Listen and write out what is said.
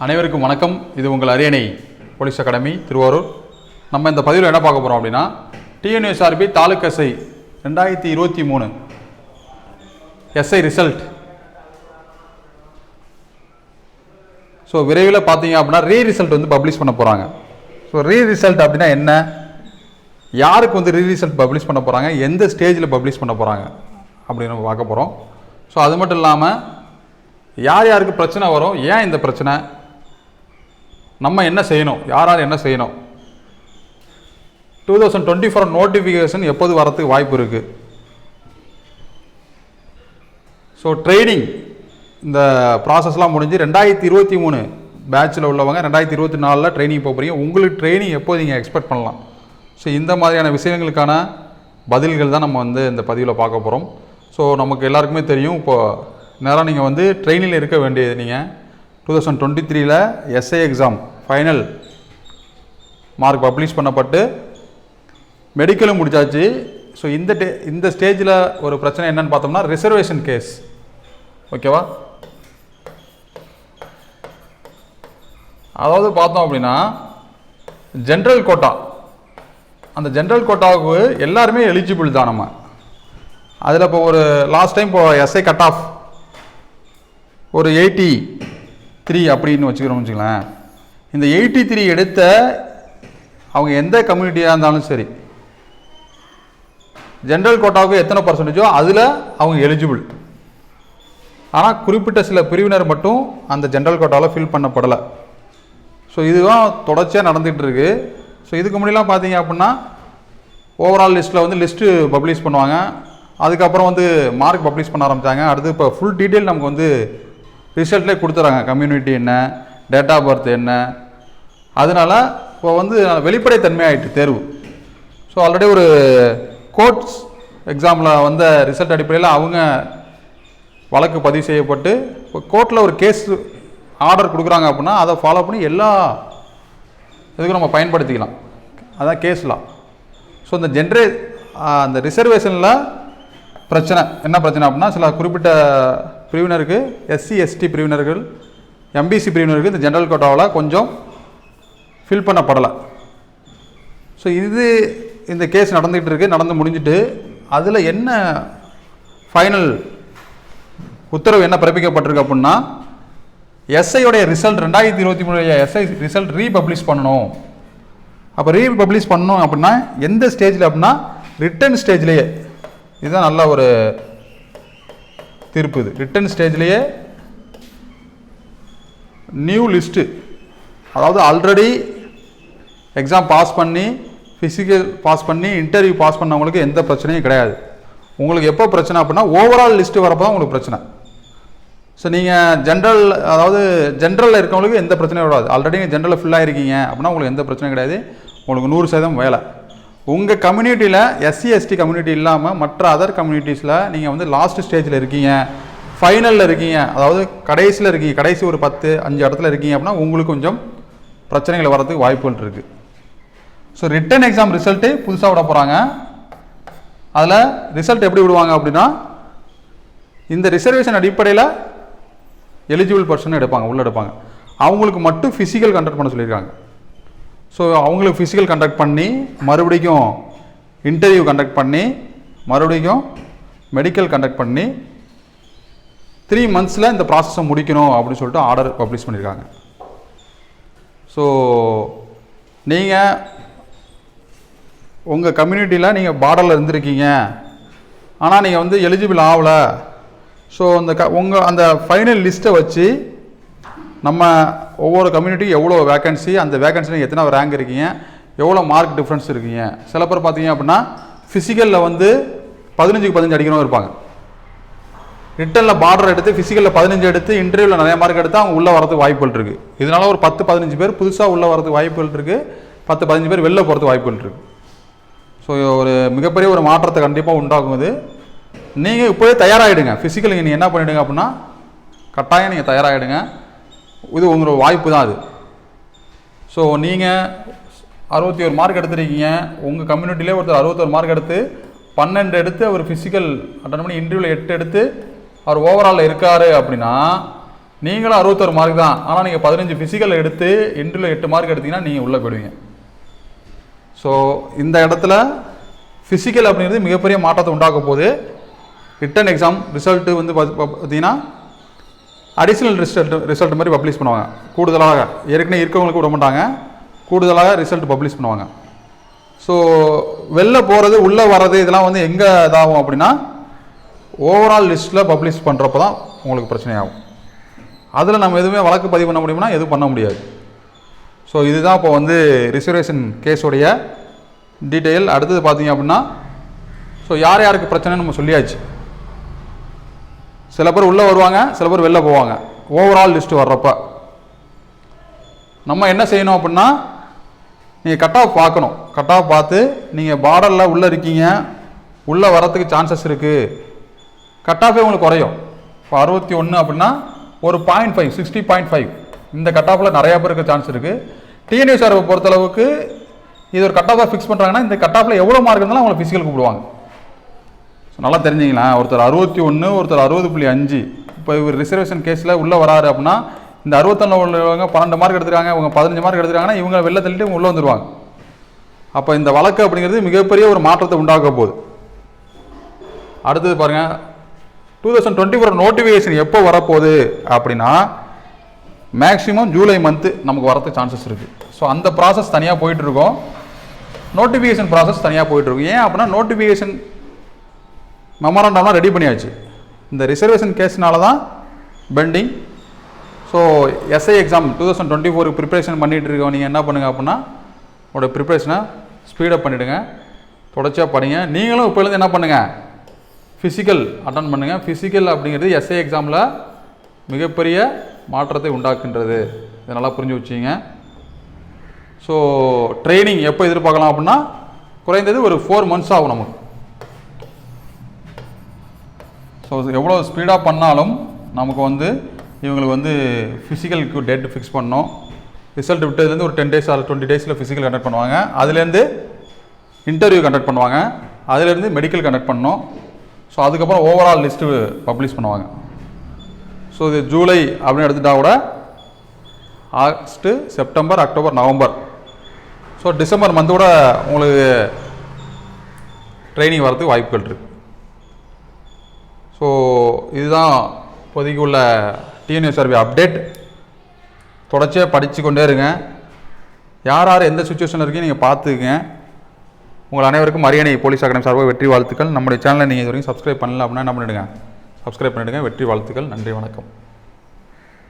அனைவருக்கும் வணக்கம். இது உங்கள் அரியணை போலீஸ் அகாடமி திருவாரூர். நம்ம இந்த பதிவில் என்ன பார்க்க போகிறோம் அப்படின்னா டிஎன்எஸ்ஆர்பி தாலுக் எஸ்ஐ ரெண்டாயிரத்தி இருபத்தி மூணு எஸ்ஐ ரிசல்ட். ஸோ விரைவில் பார்த்தீங்க அப்படின்னா ரீ ரிசல்ட் வந்து பப்ளிஷ் பண்ண போகிறாங்க ஸோ ரீ ரிசல்ட் அப்படின்னா என்ன? யாருக்கு வந்து ரீ ரிசல்ட் பப்ளிஷ் பண்ண போகிறாங்க எந்த ஸ்டேஜில் பப்ளிஷ் பண்ண போகிறாங்க அப்படின்னு நம்ம பார்க்க போகிறோம் ஸோ அது மட்டும் இல்லாமல் யார் யாருக்கு பிரச்சனை வரும்? ஏன் இந்த பிரச்சனை? நம்ம என்ன செய்யணும்? யார் யார் என்ன செய்யணும்? Two thousand twenty four notification எப்போது வரத்துக்கு வாய்ப்பு இருக்குது ஸோ ட்ரைனிங் இந்த ப்ராசஸ்லாம் முடிஞ்சு ரெண்டாயிரத்தி இருபத்தி மூணு பேட்சில் உள்ளவங்க ரெண்டாயிரத்தி இருபத்தி நாலில் ட்ரைனிங் போக போகிறீங்க உங்களுக்கு ட்ரைனிங் எப்போ நீங்கள் எக்ஸ்பெக்ட் பண்ணலாம்? ஸோ இந்த மாதிரியான விஷயங்களுக்கான பதில்கள் தான் நம்ம வந்து இந்த பதிவில் பார்க்க போகிறோம் ஸோ நமக்கு எல்லாருக்குமே தெரியும். இப்போது நேரம் நீங்கள் வந்து ட்ரெயினில் இருக்க வேண்டியது நீங்கள் டூ தௌசண்ட் டுவெண்ட்டி த்ரீல SI exam final mark publish பண்ணப்பட்டு மெடிக்கலும் முடிச்சாச்சு. ஸோ இந்த டே இந்த ஸ்டேஜில் ஒரு பிரச்சனை என்னன்னு பார்த்தோம்னா ரிசர்வேஷன் கேஸ் ஓகேவா அதாவது பார்த்தோம் அப்படின்னா ஜென்ரல் கோட்டா அந்த ஜென்ரல் கோட்டாவுக்கு எல்லாருமே எலிஜிபிள் தான் நம்ம. அதில் இப்போ ஒரு லாஸ்ட் டைம் இப்போ எஸ்ஐ கட் ஆஃப் ஒரு எயிட்டி த்ரீ அப்படின்னு வச்சுக்கிறோம் வச்சுக்கலாம் இந்த எயிட்டி த்ரீ எடுத்த அவங்க எந்த கம்யூனிட்டியாக இருந்தாலும் சரி ஜென்ரல் கோட்டாவுக்கு எத்தனை பர்சன்டேஜோ அதில் அவங்க எலிஜிபிள் ஆனால் குறிப்பிட்ட சில பிரிவினர் மட்டும் அந்த ஜென்ரல் கோட்டாவில் ஃபில் பண்ணப்படலை. ஸோ இதுதான் தொடர்ச்சியாக நடந்துகிட்டு இருக்கு. ஸோ இதுக்கு முன்னாடிலாம் பார்த்தீங்க அப்படின்னா ஓவரால் லிஸ்ட்டில் வந்து லிஸ்ட்டு பப்ளிஷ் பண்ணுவாங்க. அதுக்கப்புறம் வந்து மார்க் பப்ளிஷ் பண்ண ஆரம்பித்தாங்க அடுத்து இப்போ ஃபுல் டீட்டெயில் நமக்கு வந்து ரிசல்ட்லேயே கொடுத்துறாங்க. கம்யூனிட்டி என்ன டேட் ஆஃப் பர்த் என்ன? அதனால் இப்போ வந்து வெளிப்படைத்தன்மை ஆயிட்டு தேர்வு. ஸோ ஆல்ரெடி ஒரு கோர்ட்ஸ் எக்ஸாமில் வந்த ரிசல்ட் அடிப்படையில் அவங்க வழக்கு பதிவு செய்யப்பட்டு இப்போ கோர்ட்டில் ஒரு கேஸ் ஆர்டர் கொடுக்குறாங்க அப்படின்னா அதை ஃபாலோ பண்ணி எல்லா இதுக்கும் நம்ம பயன்படுத்திக்கலாம். அதான் கேஸ்லாம் ஸோ இந்த ஜென்ரே அந்த ரிசர்வேஷனில் பிரச்சனை. என்ன பிரச்சனை அப்படின்னா சில குறிப்பிட்ட பிரிவினருக்கு எஸ்சி எஸ்டி பிரிவினர்கள் எம்பிசி பிரிவினருக்கு இந்த ஜென்ரல் கோட்டாவில் கொஞ்சம் ஃபில் பண்ணப்படலை. ஸோ இது இந்த கேஸ் நடந்துகிட்டு இருக்குது நடந்து முடிஞ்சிட்டு அதில் என்ன ஃபைனல் உத்தரவு என்ன பிறப்பிக்கப்பட்டிருக்கு அப்படின்னா எஸ்ஐயோடைய ரிசல்ட் ரெண்டாயிரத்தி இருபத்தி மூணு எஸ்ஐ ரிசல்ட் ரீபப்ளிஷ் பண்ணணும். அப்போ ரீபப்ளிஷ் பண்ணணும் அப்படின்னா எந்த ஸ்டேஜில் அப்படின்னா ரிட்டன் ஸ்டேஜ்லேயே இதுதான் நல்ல ஒரு தீர்ப்பு இது. ரிட்டன் ஸ்டேஜ்லேயே நியூ லிஸ்ட்டு அதாவது ஆல்ரெடி எக்ஸாம் பாஸ் பண்ணி ஃபிசிக்கல் பாஸ் பண்ணி இன்டர்வியூ பாஸ் பண்ணவங்களுக்கு எந்த பிரச்சனையும் கிடையாது. உங்களுக்கு எப்போ பிரச்சனை அப்படின்னா ஓவரால் லிஸ்ட்டு வரப்போ தான் உங்களுக்கு பிரச்சனை. ஸோ நீங்கள் ஜென்ரல் அதாவது ஜென்ரலில் இருக்கவங்களுக்கு எந்த பிரச்சனையும் வராது. ஆல்ரெடி நீங்கள் ஜென்ரலில் ஃபில்லாக இருக்கீங்க அப்படின்னா உங்களுக்கு எந்த பிரச்சனையும் கிடையாது. உங்களுக்கு நூறு சதவீதம் வேலை. உங்கள் கம்யூனிட்டியில் எஸ்சி எஸ்டி கம்யூனிட்டி இல்லாமல் மற்ற அதர் கம்யூனிட்டிஸில் நீங்கள் வந்து லாஸ்ட் ஸ்டேஜில் இருக்கீங்க. ஃபைனலில் இருக்கீங்க. அதாவது கடைசியில் இருக்கீங்க. கடைசி ஒரு பத்து அஞ்சு இடத்துல இருக்கீங்க அப்படின்னா உங்களுக்கு கொஞ்சம் பிரச்சனைகள் வரதுக்கு வாய்ப்புகள் இருக்குது ஸோ ரிட்டன் எக்ஸாம் ரிசல்ட்டு புதுசாக விட போகிறாங்க அதில் ரிசல்ட் எப்படி விடுவாங்க அப்படின்னா இந்த ரிசர்வேஷன் அடிப்படையில் எலிஜிபிள் பர்சன் எடுப்பாங்க உள்ளே எடுப்பாங்க. அவங்களுக்கு மட்டும் ஃபிசிக்கல் கண்டக்ட் பண்ண சொல்லியிருக்காங்க. ஸோ அவங்களுக்கு ஃபிசிக்கல் கண்டக்ட் பண்ணி மறுபடியும் இன்டர்வியூ கண்டக்ட் பண்ணி மறுபடியும் மெடிக்கல் கண்டக்ட் பண்ணி த்ரீ மந்த்ஸில் இந்த ப்ராசஸை முடிக்கணும் அப்படின்னு சொல்லிட்டு ஆர்டர் பப்ளிஷ் பண்ணியிருக்காங்க ஸோ நீங்கள் உங்கள் கம்யூனிட்டியில் நீங்கள் பார்டரில் இருந்திருக்கீங்க. ஆனால் நீங்கள் வந்து எலிஜிபிள் ஆகலை. ஸோ அந்த க உங்கள் அந்த ஃபைனல் லிஸ்ட்டை வச்சு நம்ம ஒவ்வொரு கம்யூனிட்டியும் எவ்வளோ வேகன்சி அந்த வேகன்சியில் எத்தனை ரேங்க் இருக்கீங்க எவ்வளோ மார்க் டிஃப்ரென்ஸ் இருக்கீங்க. சில பேர் பார்த்தீங்க அப்படின்னா ஃபிசிக்கலில் வந்து பதினஞ்சுக்கு பதினஞ்சு அடிக்கிறவங்க இருப்பாங்க. ரிட்டனில் பார்டர் எடுத்து ஃபிசிக்கலில் பதினஞ்சு எடுத்து இன்டர்வியூவில் நிறைய மார்க் எடுத்து அவங்க உள்ளே வரதுக்கு வாய்ப்புகள் இருக்குது இதனால ஒரு பத்து பதினஞ்சு பேர் புதுசாக உள்ளே வரதுக்கு வாய்ப்புகள் இருக்குது பத்து பதினஞ்சு பேர் வெளில போகிறதுக்கு வாய்ப்புகள் இருக்குது ஸோ ஒரு மிகப்பெரிய ஒரு மாற்றத்தை கண்டிப்பாக உண்டாகும் இது. நீங்கள் இப்போவே தயாராகிடுங்க ஃபிசிக்கல் நீங்கள் என்ன பண்ணிவிடுங்க அப்படின்னா கட்டாயம் நீங்கள் தயாராகிடுங்க இது உங்களோட வாய்ப்பு தான் அது. ஸோ நீங்கள் அறுபத்தி ஒரு மார்க் எடுத்துருக்கீங்க உங்கள் கம்யூனிட்டிலே ஒருத்தர் அறுபத்தொரு மார்க் எடுத்து பன்னெண்டு எடுத்து அவர் ஃபிசிக்கல் அட்டன் பண்ணி இன்டர்வியூவில் எட்டு எடுத்து அவர் ஓவராலில் இருக்காரு அப்படின்னா நீங்களும் அறுபத்தொரு மார்க் தான். ஆனால் நீங்கள் பதினஞ்சு ஃபிசிக்கல் எடுத்து இன்டர்வியூ எட்டு மார்க் எடுத்தீங்கன்னா நீங்கள் உள்ளே போயிடுவீங்க. ஸோ இந்த இடத்துல ஃபிசிக்கல் அப்படிங்கிறது மிகப்பெரிய மாற்றத்தை உண்டாக்க போகுது. ரிட்டன் எக்ஸாம் ரிசல்ட்டு வந்து பார்த்தீங்கன்னா அடிஷ்னல் ரிசல்ட் ரிசல்ட் மாதிரி பப்ளிஷ் பண்ணுவாங்க. கூடுதலாக ஏற்கனவே இருக்கவங்களுக்கு விட மாட்டாங்க. கூடுதலாக ரிசல்ட் பப்ளிஷ் பண்ணுவாங்க. ஸோ வெளில போகிறது உள்ளே வர்றது இதெல்லாம் வந்து எங்கே இதாகும் அப்படின்னா ஓவரால் லிஸ்ட்டில் பப்ளிஷ் பண்ணுறப்ப தான் உங்களுக்கு பிரச்சனையாகும். அதில் நம்ம எதுவுமே வழக்கு பதிவு பண்ண முடியும்னா எதுவும் பண்ண முடியாது. ஸோ இதுதான் இப்போ வந்து ரிசர்வேஷன் கேஸோடைய டீட்டெயில் அடுத்தது பார்த்தீங்க அப்படின்னா ஸோ யார் யாருக்கு பிரச்சனைன்னு நம்ம சொல்லியாச்சு. சில பேர் உள்ளே வருவாங்க சில பேர் வெளில போவாங்க. ஓவரால் லிஸ்ட்டு வர்றப்ப. நம்ம என்ன செய்யணும் அப்படின்னா நீங்கள் கட் ஆஃப் பார்க்கணும். கட் ஆஃப் பார்த்து நீங்கள் பார்டரில் உள்ளே இருக்கீங்க. உள்ளே வரத்துக்கு சான்சஸ் இருக்குது கட் ஆஃபே உங்களுக்கு குறையும். இப்போ அறுபத்தி ஒன்று அப்படின்னா ஒரு point five sixty point five இந்த கட் ஆஃபில் நிறையா பேருக்கு சான்ஸ் இருக்குது டிஎன்யூஆர் பொறுத்தளவுக்கு இது ஒரு கட் ஆஃபாக ஃபிக்ஸ் பண்ணுறாங்கன்னா இந்த கட் ஆஃபில் எவ்வளோ மார்க் இருந்தாலும் அவங்களை ஃபிசிக்கல் கூப்பிடுவாங்க. ஸோ நல்லா தெரிஞ்சுங்களா ஒருத்தர் அறுபத்தி ஒன்று ஒருத்தர் அறுபது புள்ளி அஞ்சு. இப்போ இவர் ரிசர்வேஷன் கேஸில் உள்ளே வராரு அப்படின்னா இந்த அறுபத்தொன்னு உள்ளவங்க பன்னெண்டு மார்க் எடுத்துருக்காங்க இவங்க பதினஞ்சு மார்க் எடுத்துருக்காங்கன்னா இவங்க வெளில தள்ளிட்டு உள்ளே வந்துருவாங்க. அப்போ இந்த வழக்கு அப்படிங்கிறது மிகப்பெரிய ஒரு மாற்றத்தை உண்டாக்க போகுது. அடுத்தது பாருங்கள் two thousand twenty four notification எப்போ வரப்போகுது அப்படின்னா மேக்ஸிமம் ஜூலை மந்த்து நமக்கு வரதுக்கு சான்சஸ் இருக்குது ஸோ அந்த ப்ராசஸ் தனியாக போயிட்டுருக்கோம். நோட்டிஃபிகேஷன் ப்ராசஸ் தனியாக போயிட்டுருக்கும். ஏன் அப்படின்னா நோட்டிஃபிகேஷன் மெமரண்டம்லாம் ரெடி பண்ணியாச்சு. இந்த ரிசர்வேஷன் கேஸ்னால தான் pending so SI exam two thousand twenty ஃபோருக்கு ப்ரிப்பரேஷன் பண்ணிகிட்டு இருக்கோம். நீங்கள் என்ன பண்ணுங்கள் அப்படின்னா உங்களோட ப்ரிப்பரேஷனை ஸ்பீடப் பண்ணிவிடுங்க தொடர்ச்சியாக படிங்க. நீங்களும் இப்போலேருந்து என்ன பண்ணுங்கள் ஃபிசிக்கல் அட்டன் பண்ணுங்கள் ஃபிசிக்கல் அப்படிங்கிறது எஸ்ஏ எக்ஸாமில் மிகப்பெரிய மாற்றத்தை உண்டாக்குன்றது இதை நல்லா புரிஞ்சு வச்சுங்க ஸோ ட்ரைனிங் எப்போ எதிர்பார்க்கலாம் அப்படின்னா குறைந்தது ஒரு ஃபோர் மந்த்ஸ் ஆகும் நமக்கு. ஸோ எவ்வளோ ஸ்பீடாக பண்ணாலும் நமக்கு வந்து இவங்களுக்கு வந்து ஃபிசிக்கலுக்கு டேட் ஃபிக்ஸ் பண்ணோம் ரிசல்ட் விட்டதுலேருந்து ஒரு டென் டேஸ் ஆர் டுவெண்ட்டி டேஸில் ஃபிசிக்கல் கண்டக்ட் பண்ணுவாங்க. அதுலேருந்து இன்டர்வியூ கண்டக்ட் பண்ணுவாங்க. அதுலேருந்து மெடிக்கல் கண்டக்ட் பண்ணோம் ஸோ அதுக்கப்புறம் ஓவரால் லிஸ்ட்டு பப்ளிஷ் பண்ணுவாங்க. ஸோ இது ஜூலை அப்படின்னு எடுத்துட்டா கூட August September October November. So December மந்தோட உங்களுக்கு ட்ரைனிங் வரதுக்கு வாய்ப்புகள் இருக்குது ஸோ இதுதான் இப்போதைக்கு உள்ள டிஎன்யூ சர்வே அப்டேட் தொடர்ச்சியாக படித்து கொண்டே இருங்க. யார் யார் எந்த சுச்சுவேஷனில் இருக்கீங்க நீங்கள் பார்த்துக்குங்க. உங்கள் அனைவருக்கும் அரியணை போலீஸ் அகாடமி சார்பாக வெற்றி வாழ்த்துக்கள். நம்முடைய சேனலை நீங்கள் இது வரைக்கும் சப்ஸ்கிரைப் பண்ணல அப்படின்னா என்ன பண்ணிடுங்க? சப்ஸ்கிரைப் பண்ணிடுங்க. வெற்றி வாழ்த்துக்கள். நன்றி வணக்கம்.